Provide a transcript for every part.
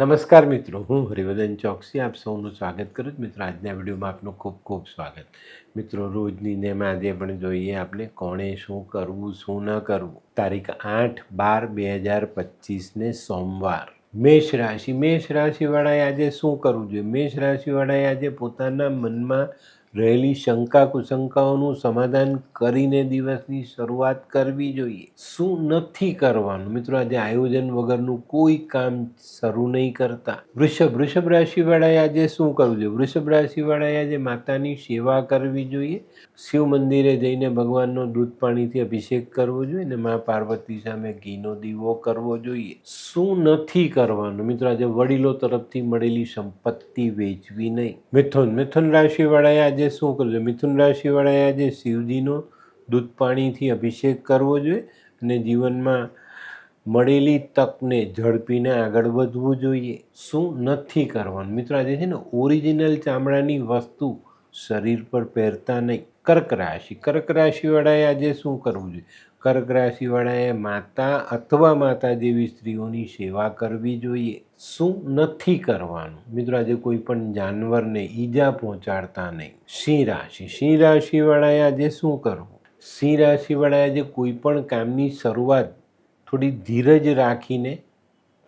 નમસ્કાર મિત્રો, હું હરિવર્ધન ચોકસી, આપ સૌનું સ્વાગત કરું છું. મિત્રો, આજના વિડીયોમાં આપનું ખૂબ ખૂબ સ્વાગત. મિત્રો, રોજની નેમ આજે પણ જોઈએ આપણે કોણે શું કરવું, શું ન કરવું. તારીખ આઠ બાર બે હજાર પચીસને સોમવાર. મેષ રાશિ, મેષ રાશિવાળાએ આજે શું કરવું જોઈએ? મેષ રાશિવાળાએ આજે પોતાના મનમાં રહેલી શંકા કુશંકાઓનું સમાધાન કરીને દિવસની શરૂઆત કરવી જોઈએ. શું નથી કરવાનું? મિત્રો, આજે આયોજન વગરનું કોઈ કામ શરૂ નહીં કરતા. વૃષભ વૃષભ રાશિવાળાએ આજે શું કરવું જોઈએ વૃષભ રાશિવાળાએ આજે માતાની સેવા કરવી જોઈએ. શિવ મંદિરે જઈને ભગવાનનો દૂધ પાણીથી અભિષેક કરવો જોઈએ અને મા પાર્વતી સામે ઘીનો દીવો કરવો જોઈએ. શું નથી કરવાનું? મિત્રો, આજે વડીલો તરફથી મળેલી સંપત્તિ વેચવી નહીં. મિથુન મિથુન રાશિવાળાએ આજે શું કરવું મિથુન રાશિવાળાએ આજે શિવજીનો દૂધ પાણીથી અભિષેક કરવો જોઈએ અને જીવનમાં મળેલી તકને ઝડપીને આગળ વધવું જોઈએ. શું નથી કરવાનું? મિત્રો, આજે છે ને, ઓરિજિનલ ચામડાની વસ્તુ શરીર પર પહેરતા નહીં. કર્ક રાશિ. કર્ક રાશિવાળાએ આજે શું કરવું જોઈએ? કર્ક રાશિવાળાએ માતા અથવા માતા જેવી સ્ત્રીઓની સેવા કરવી જોઈએ. શું નથી કરવાનું? મિત્રો, આજે કોઈ પણ જાનવરને ઈજા પહોંચાડતા નહીં. સિંહ રાશિ. સિંહ રાશિવાળાએ આજે શું કરવું? સિંહ રાશિવાળાએ આજે કોઈ પણ કામની શરૂઆત થોડી ધીરજ રાખીને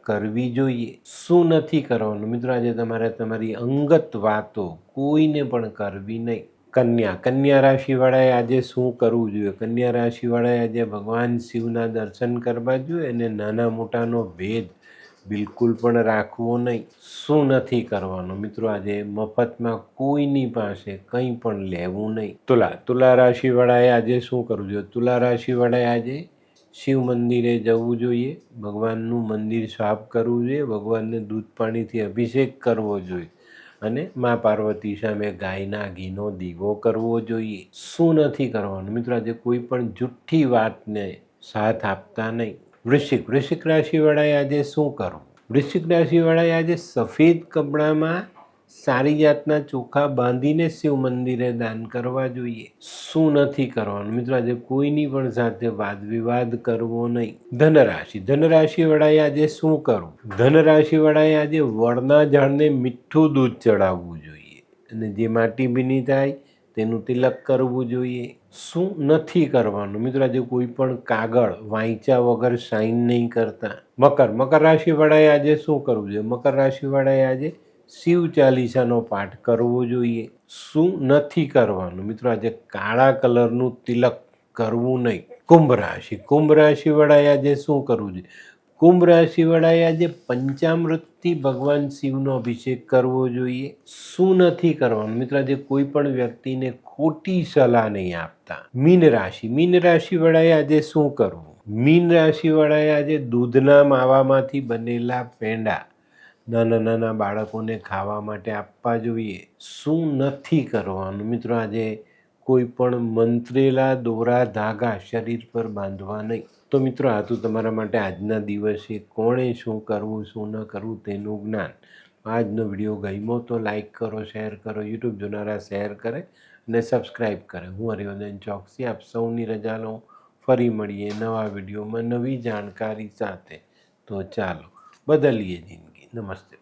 કરવી જોઈએ. શું નથી કરવાનું? મિત્રો, આજે તમારે તમારી અંગત વાતો કોઈને પણ કરવી નહીં. કન્યા. કન્યા રાશિવાળાએ આજે શું કરવું જોઈએ? કન્યા રાશિવાળાએ આજે ભગવાન શિવના દર્શન કરવા જોઈએ અને નાના મોટાનો ભેદ બિલકુલ પણ રાખવો નહીં. શું નથી કરવાનું? મિત્રો, આજે મફતમાં કોઈની પાસે કંઈ પણ લેવું નહીં. તુલા તુલા રાશિવાળાએ આજે શું કરવું જોઈએ? તુલા રાશિવાળાએ આજે શિવ મંદિરે જવું જોઈએ, ભગવાનનું મંદિર સાફ કરવું જોઈએ, ભગવાનને દૂધ પાણીથી અભિષેક કરવો જોઈએ. અને મા પાર્વતી સામે ગાયના ઘીનો દીવો કરવો જોઈએ. શું નથી કરવાનું? મિત્રો, આજે કોઈ પણ જુઠ્ઠી વાતને સાથ આપતા નહીં. વૃશ્ચિક વૃશ્ચિક રાશિવાળાએ આજે શું કરવું? વૃશ્ચિક રાશિવાળાએ આજે સફેદ કપડામાં સારી જાતના ચોખા બાંધીને શિવ મંદિરે દાન કરવા જોઈએ. શું નથી કરવાનું? મિત્રો, આજે કોઈની પણ સાથે વાદ વિવાદ કરવો નહીં. ધનરાશિ. ધનરાશિવાળાએ આજે શું કરવું? ધનરાશિવાળાએ આજે વડના ઝાડને મીઠું દૂધ ચડાવવું જોઈએ અને જે માટી ભીની થાય તેનું તિલક કરવું જોઈએ. શું નથી કરવાનું? મિત્રો, આજે કોઈ પણ કાગળ વાંચ્યા વગર સાઇન નહીં કરતા. મકર. મકર રાશિવાળાએ આજે શું કરવું જોઈએ? મકર રાશિવાળાએ આજે શિવ ચાલીસાનો પાઠ કરવો જોઈએ. શું નથી કરવાનું? મિત્રો, આજે કાળા કલરનું તિલક કરવું નહીં. કુંભ રાશિ. કુંભ રાશિવાળાએ આજે શું કરવું જોઈએ? કુંભ રાશિવાળાએ આજે પંચામૃતથી ભગવાન શિવનો અભિષેક કરવો જોઈએ. શું નથી કરવાનું? મિત્રો, આજે કોઈ પણ વ્યક્તિને ખોટી સલાહ નહીં આપતા. મીન રાશિ. મીન રાશિવાળાએ આજે શું કરવું? મીન રાશિવાળાએ આજે દૂધના માવામાંથી બનેલા પેંડા નાના નાના બાળકોને ખાવા માટે આપવા જોઈએ. શું નથી કરવાનું? મિત્રો, આજે કોઈ પણ મંત્રેલા દોરા ધાગા શરીર પર બાંધવા નહીં. તો મિત્રો, આ તો તમારા માટે આજના દિવસે કોણે શું કરવું, શું ન કરવું તેનું જ્ઞાન. આજનો વીડિયો ગમ્યો તો લાઈક કરો, શેર કરો, યુટ્યુબ જોનારા શેર કરે અને સબસ્ક્રાઈબ કરે. હું હરિવર્ધન ચોકસી, આપ સૌની રજા લઉં. ફરી મળીએ નવા વિડીયોમાં નવી જાણકારી સાથે. તો ચાલો, બદલીએ જિંદગી. नमस्ते